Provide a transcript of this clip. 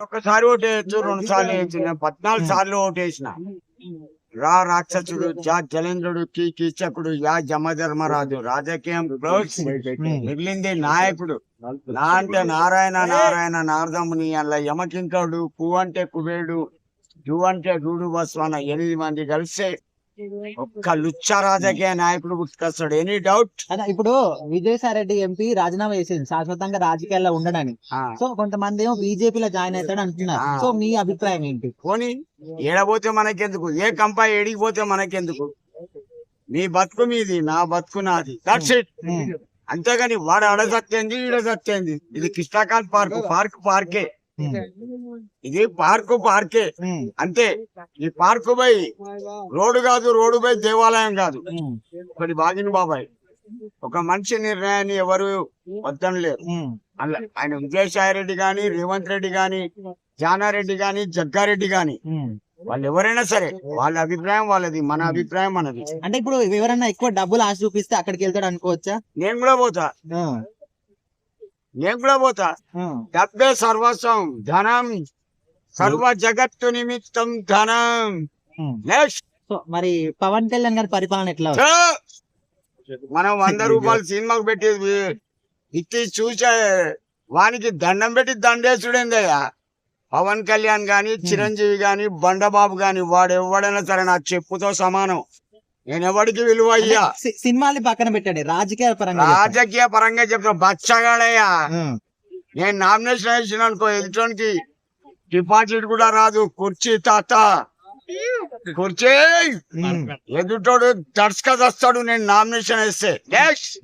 ఒకసారి ఓటేయచ్చు రెండు సార్లు వేయచ్చు నేను పద్నాలుగు సార్లు ఓటేసిన. రా రాక్షసుడు జా జలేంద్రుడు కీ కీచకుడు యా జమధర్మరాజు రాజకీయం క్లోజ్ మిగిలింది నాయకుడు. నా అంటే నారాయణ నారాయణ నారదముని అలా యమకింకరుడు కు అంటే కుబేరుడు జు అంటే రూడు బస్వాన ఎనిమిది మంది కలిస్తే ఒక్క లుచ్చ రాజకీయ నాయకుడు పుట్టుకొస్తాడు ఎనీ డౌట్ అదే ఇప్పుడు విజయసాయి రెడ్డి ఎంపీ రాజీనామా చేసింది. శాశ్వతంగా రాజకీయాల్లో ఉండడానికి. సో కొంతమంది ఏమో బీజేపీలో జాయిన్ అవుతాడు అంటున్నారు. సో మీ అభిప్రాయం ఏంటి? పోనీ ఏడపోతే మనకెందుకు? ఏ కంపా ఏడికి పోతే మనకెందుకు? నీ బతుకు మీది నా బతుకు నాది. That's it. అంతేగాని వాడు ఆడ సత్యంది ఈడ సత్యంది ఇది కృష్ణాకాంత్ పార్క్ పార్క్ పార్కే. ఇది పార్కు పార్కే. అంతే. ఈ పార్కు పై రోడ్డు కాదు రోడ్డు పై దేవాలయం కాదు. ఒకటి బాగిన బాబాయ్. ఒక మనిషి నిర్ణయాన్ని ఎవరు వద్దనలేరు. అలా ఆయన విజయసాయి రెడ్డి గాని రేవంత్ రెడ్డి గాని జానారెడ్డి గాని జగ్గారెడ్డి గాని. వాళ్ళు ఎవరైనా సరే వాళ్ళ అభిప్రాయం వాళ్ళది మన అభిప్రాయం మనది. అంటే ఇప్పుడు ఎవరన్నా ఎక్కువ డబ్బులు ఆశ చూపిస్తే అక్కడికి వెళ్తాడు అనుకోవచ్చా? నేను కూడా పోతా. ఆ. నేను కూడా పోతా. డబ్బే సర్వస్వం ధనం. సర్వ జగత్తు నిమిత్తం ధనం. నెక్స్ట్ మరి పవన్ కళ్యాణ్ గారి పరిపాలన ఎట్లా? మనం వంద రూపాయలు సినిమాకు పెట్టి ఇచ్చి చూసే వానికి దండం పెట్టి దండేసుడేందయ్యా? పవన్ కళ్యాణ్ గాని చిరంజీవి గాని బండబాబు గాని వాడు ఎవడైనా సరే నా చెప్పుతో సమానం. నేను ఎవడికి విలువ అయ్యా సి- పక్కన పెట్టండి. రాజకీయ పరంగా చెప్పండి. రాజకీయ పరంగా చెప్తా బచ్చగాడయ్యా. నేను నామినేషన్ వేసిన అనుకో ఎదుటోనికి డిపాజిట్ కూడా రాదు. కుర్చీ తాత. కుర్చీ! ఉమ్. ఎదుటోడు దర్శక వస్తాడు నేను నామినేషన్ వేస్తే. నెక్స్ట్